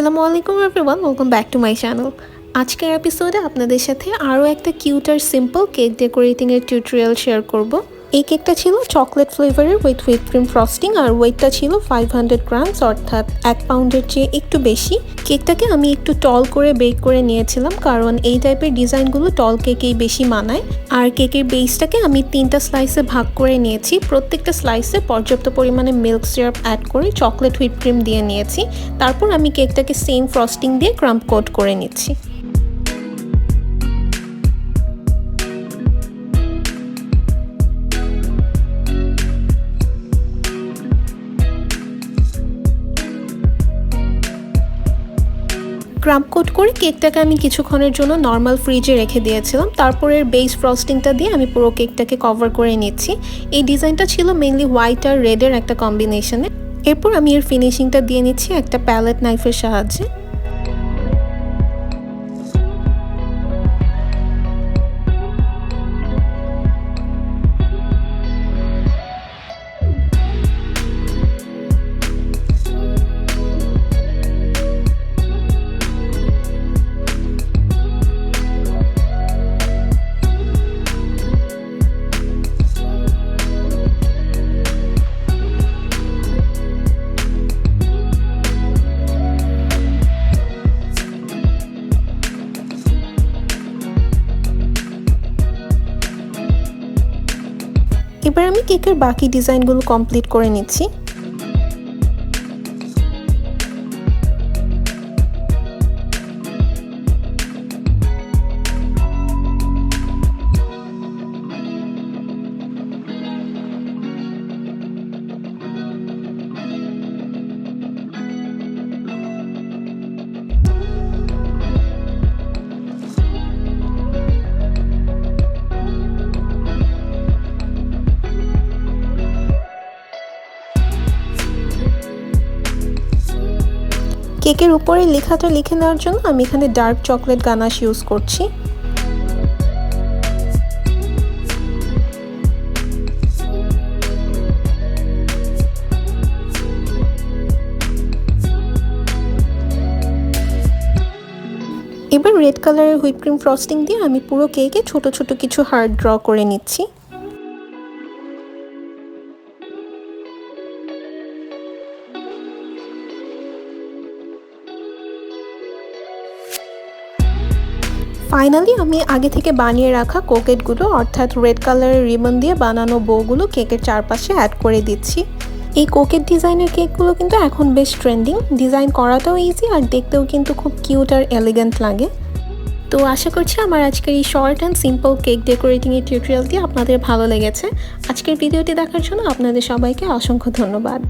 আসসালামু আলাইকুম everyone welcome back to my channel আজকের এপিসোডে আপনাদের সাথে আরও একটা কিউট আর সিম্পল কেক ডেকোরেটিংয়ের টিউটোরিয়াল শেয়ার করব। এই কেকটা ছিল চকলেট ফ্লেভারের উইথ হুইপ ক্রিম ফ্রস্টিং আর ওয়েটটা ছিল ফাইভ হান্ড্রেড গ্রামস অর্থাৎ এক পাউন্ডের চেয়ে একটু বেশি। কেকটাকে আমি একটু টল করে বেক করে নিয়েছিলাম, কারণ এই টাইপের ডিজাইনগুলো টল কেকেই বেশি মানায়। আর কেকের বেসটাকে আমি তিনটা স্লাইসে ভাগ করে নিয়েছি। প্রত্যেকটা স্লাইসে পর্যাপ্ত পরিমাণে মিল্ক সিরাপ অ্যাড করে চকলেট হুইপ ক্রিম দিয়ে নিয়েছি। তারপর আমি কেকটাকে সেম ফ্রস্টিং দিয়ে ক্রাম্প কোট করে নিচ্ছি। ক্রাম্প কোট করে কেকটাকে আমি কিছুক্ষণের জন্য নর্মাল ফ্রিজে রেখে দিয়েছিলাম। তারপরে বেস ফ্রস্টিংটা দিয়ে আমি পুরো কেকটাকে কভার করে নিচ্ছি। এই ডিজাইনটা ছিল মেনলি হোয়াইট আর রেডের একটা কম্বিনেশনে এরপর আমি এর ফিনিশিংটা দিয়ে নিচ্ছি একটা প্যালেট নাইফের সাহায্যে। এবার আমি কেকের বাকি ডিজাইনগুলো কমপ্লিট করে নিচ্ছি। কেকের উপরে লেখাটা লিখে নেওয়ার জন্য আমি এখানে ডার্ক চকলেট গানাশ ইউজ করছি। এবার রেড কালারের হুইপ ক্রিম ফ্রস্টিং দিয়ে আমি পুরো কেকে ছোট ছোট কিছু হার্ট ড্র করে নিচ্ছি। ফাইনালি আমি আগে থেকে বানিয়ে রাখা কোকেটগুলো, অর্থাৎ রেড কালারের রিবন দিয়ে বানানো বউগুলো কেকের চারপাশে অ্যাড করে দিচ্ছি। এই কোকেট ডিজাইনের কেকগুলো কিন্তু এখন বেশ ট্রেন্ডিং ডিজাইন করাটাও ইজি আর দেখতেও কিন্তু খুব কিউট আর এলিগেন্ট লাগে। তো আশা করছি আমার আজকের এই শর্ট অ্যান্ড সিম্পল কেক ডেকোরেটিংয়ের টিউটোরিয়ালটি আপনাদের ভালো লেগেছে। আজকের ভিডিওটি দেখার জন্য আপনাদের সবাইকে অসংখ্য ধন্যবাদ।